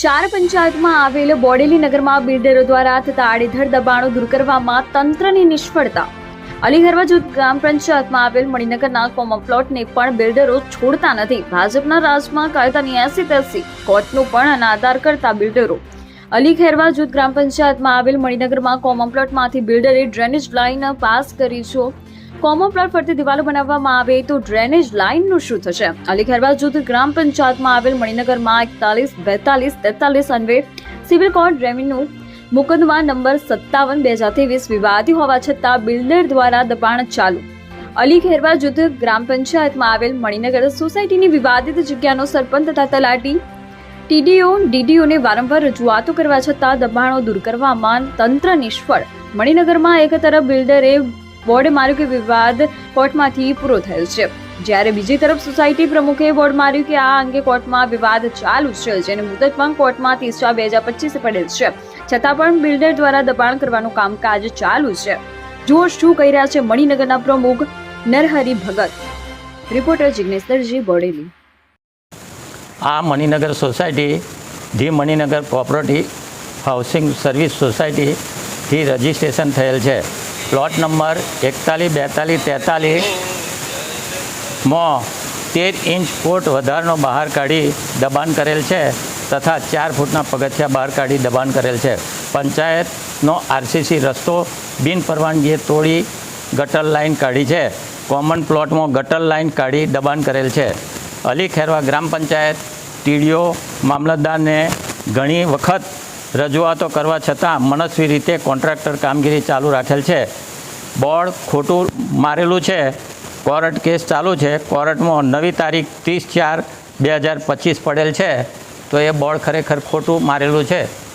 ચાર પંચાયતમાં આવેલ બોડેલી નગરમાં બિલ્ડરો દ્વારા થતા આડેધડ દબાણો દૂર કરવામાં તંત્રની નિષ્ફળતા. અલીગરવા જૂથ ગ્રામ પંચાયતમાં આવેલ મણિનગરના કોમન પ્લોટને પણ બિલ્ડરો છોડતા નથી. ભાજપના રાજમાં કાયદાની એસી તેસી કોર્ટનું પણ અનાદાર કરતા બિલ્ડરો. અલી ખેરવા જૂથ ગ્રામ પંચાયતમાં આવેલ મણિનગરમાં કોમન પ્લોટમાંથી બિલ્ડરે ડ્રેનેજ લાઇન પાસ કરી છે. કોમન પ્લોટ ફરતી દિવાલો બનાવવામાં આવે તો ડ્રેનેજ લાઇનનું શું થશે? અલી ખેરવા જૂથ ગ્રામ પંચાયતમાં આવેલ મણિનગરમાં એકતાલીસ, બેતાલીસ, તેતાલીસ અન્વે સિવિલ કોર્ટ રેવન્યુ મુકદમા નંબર સત્તાવન બે હજાર ત્રેવીસ વિવાદી હોવા છતાં બિલ્ડર દ્વારા દબાણ ચાલુ. અલી ખેરવા જૂથ ગ્રામ પંચાયતમાં આવેલ મણિનગર સોસાયટીની વિવાદિત જગ્યાનો સરપંચ તથા તલાટી ટીડીઓ, ડીડીઓને વારંવાર રજૂઆતો કરવા છતાં દબાણો દૂર કરવામાં તંત્ર નિષ્ફળ. મણિનગરમાં એક તરફ બિલ્ડરે માર્યું કે વિવાદ કોર્ટમાંથી પૂરો થયો છે. જ્યારે બીજી તરફ સોસાયટી પ્રમુખે બોર્ડ માર્યું કે આ અંગે કોર્ટમાં વિવાદ ચાલુ છે, જેની મુદત પણ કોર્ટમાં ત્રીસ બે હજાર પચીસે પડેલ છે. છતાં પણ બિલ્ડર દ્વારા દબાણ કરવાનું કામકાજ ચાલુ છે. જુઓ શું કહી રહ્યા છે મણિનગરના પ્રમુખ નરહરી ભગત? રિપોર્ટર જિગ્નેશ દરજી, બોડેલી. આ Maninagar society, the Maninagar property housing service સોસાયટીથી registration થયેલ છે. પ્લોટ નંબર એકતાલીસ, બેતાલીસ, તેતાલીસમાં તેર ઇંચ ફૂટ વધારનો બહાર કાઢી દબાણ કરેલ છે તથા ચાર ફૂટના પગથિયા બહાર કાઢી દબાણ કરેલ છે. પંચાયતનો આરસીસી રસ્તો બિન પરવાનગીએ તોડી ગટર લાઇન કાઢી છે. કોમન પ્લોટમાં ગટર લાઇન કાઢી દબાણ કરેલ છે. અલી ખેરવા ગ્રામ પંચાયત ટીડીઓ મામલતદારને ઘણી વખત રજૂઆતો કરવા છતાં મનસ્વી રીતે કોન્ટ્રાક્ટર કામગીરી ચાલુ રાખેલ છે. બોર્ડ ખોટું મારેલું છે. કોર્ટ કેસ ચાલુ છે. કોર્ટમાં નવી તારીખ ત્રીસ ચાર બે હજાર પચીસ પડેલ છે. તો એ બોર્ડ ખરેખર ખોટું મારેલું છે.